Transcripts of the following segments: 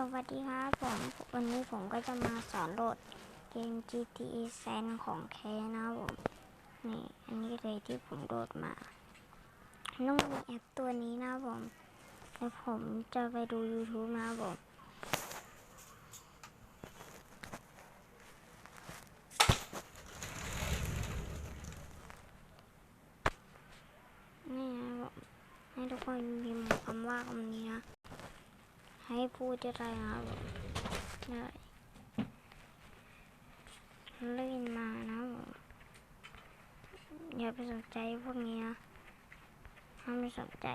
สวัสดีครับผมวันนี้ผมก็จะมาสอนโหลดเกม GTA San ของแคนะครับผมนี่อันนี้เลยที่ผมโหลดมาต้องมีแอปตัวนี้นะผมแล้วผมจะไปดู YouTube นะผมนี่นะผมให้ทุกคนพิมพ์คำว่าคำนี้นะ ให้พูดจะได้นะครับผมได้เล่นมานะบผมอย่าไปสนใจพวกนี้นะห้ามไปสนใจ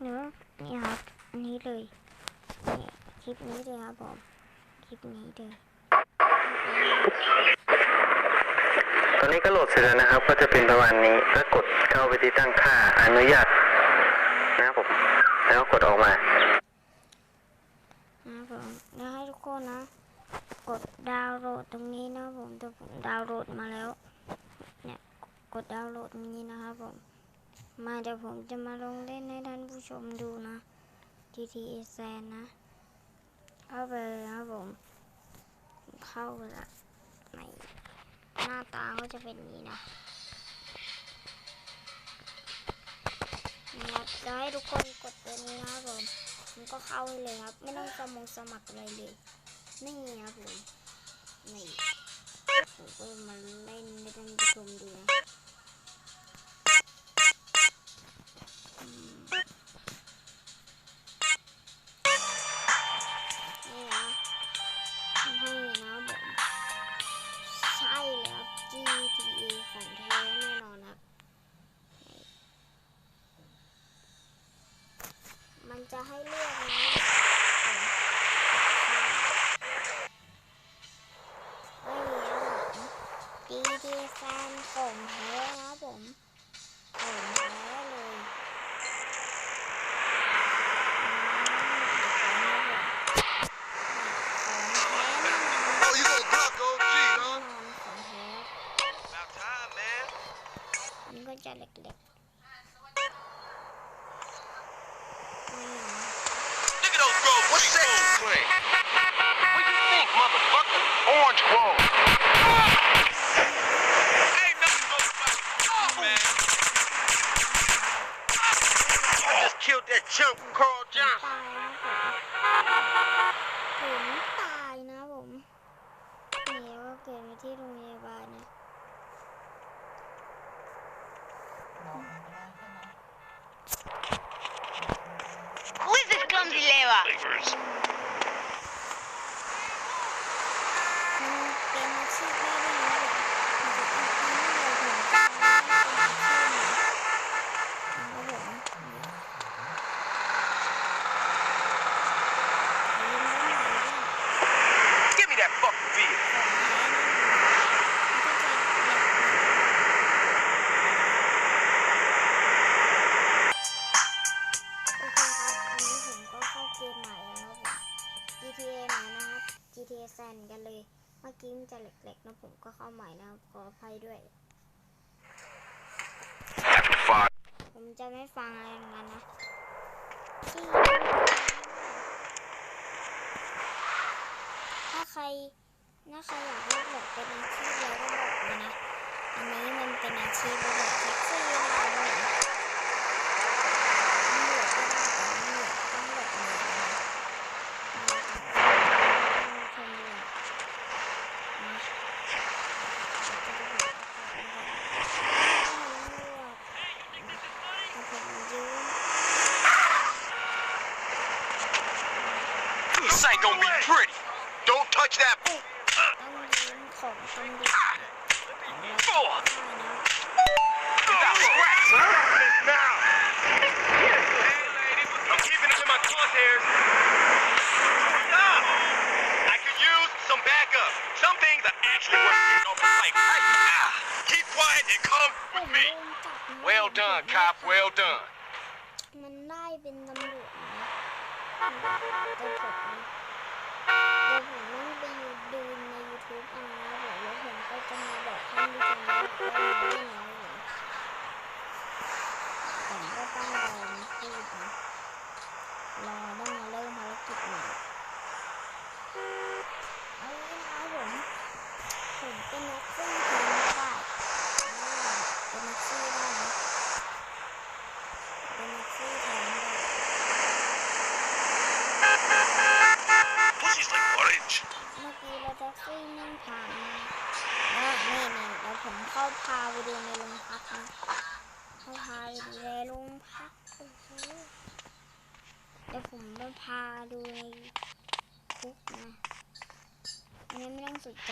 หรือว่านี่ครับอันนี้เลยนี่คลิปนี้เลยครับผมคลิปนี้เลยตอนนี้ก็โหลดเสร็จแล้วนะครับ ก็จะเป็นประมาณนี้ก็กดเข้าไปที่ตั้งค่าอนุญาต นะครับผม แล้วก็กดออกมานะครับผมแล้วให้ทุกคนนะ กดดาวน์โหลดตรงนี้นะครับผมแต่ผมดาวน์โหลดมาแล้ว เนี่ยกดดาวน์โหลดนี้นะครับผม มาเดี๋ยวผมจะมาลงเล่นให้ท่านผู้ชมดูนะ GTA San นะ เข้าไปเลยนะครับผม เข้าไปละในหน้าตาก็จะเป็นนี้นะ นะครับจะให้ทุกคนกดตัวนี้นะครับผมมันก็เข้าเลยครับ ไม่ต้องสมงสมัครอะไรเลย นี่ครับผม นี่ผมก็มาเล่นให้ท่านผู้ชมดูนะ มีครับผม GTA แฟนของแท้นะครับผมของแท้เลยของแท้ Oh, you gonna duck OG, แน่น huh? อนของแท้ About time, man. มันก็จะเล็กๆนี่นะ Look at those bros. What's that you claim? What you think, motherfucker? Orange Grove. that chump Carl ตาย Johnson. นะผมผมตายนะผมนี่ก็เกิดมาที่โรงพยาบาลนะ Who is this clumsy leva? GTA San กันเลย เมื่อกี้มันจะเล็กๆนะผมก็เข้าใหม่นะขออภัยด้วย ผมจะไม่ฟังอะไรงนั้นนะถ้าใครถ้าใครอยากให้บอกเป็นอาชีพอะไรก็บอกนะ อันนี้มันเป็นอาชีพระบบแท็กซี่นะครับผมตำรวจก็ได้แต่ตำรวจต้องหลบหนีนะคนเดียวนะเอาผมยืน This ain't gonna be pretty. Don't touch that boot. ต้องยืนของตำรวจนะแล้วก็ได้นะ Without scratch, huh? Now. Hey, lady, I'm keeping it in my crosshairs. Stop! I could use some backup. Some things are actually worth getting off the fight. Ah, Keep quiet and come ผม with โด me. นจับนะ Well done, cop. Well done. เป็นนักสู้ทีมได้เป็นนักสู้ได้เป็นนักสู้ทีมได้เมื่อกี้เราจะสู้นิ่งผ่านนะนี่นี่เดี๋ยวผมเข้าพาไปดูในโรงพักนะเข้าพาไปดูในโรงพักโอ้โหเดี๋ยวผมจะพาดูในคุกนะไม่ต้องสนใจ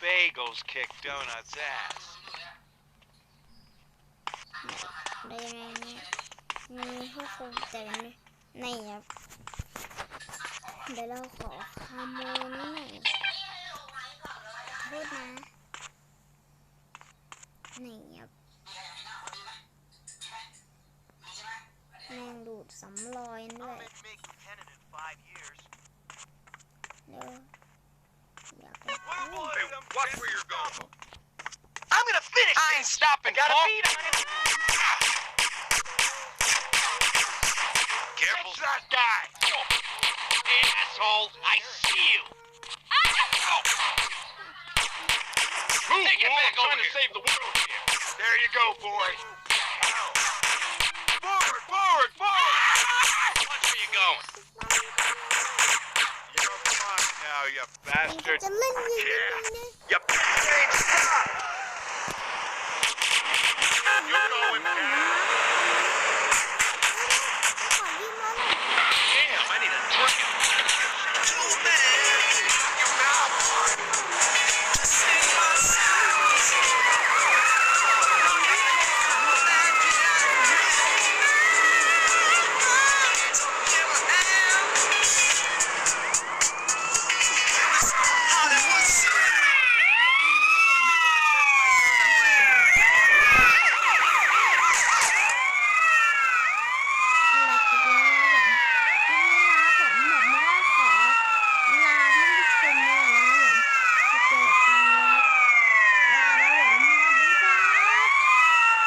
Bagels kick Donut's ass. ได้ยังไงเนี่ยมีผู้คุมแต่ในครับเดี๋ยวเราขอคาโมนหน่อยพูดนะนี่ครับแมงดูดสำรอยด้วย Watch where you're going. I'm gonna finish I ain't stopping, gotta Careful. That guy. Asshole, I see you. Move, Take it back trying here. to save the world here. There you go, boy. Forward, forward, forward! Ah! Watch where you going. You're now, you bastard. yeah. You bitch ain't stop. You're going down.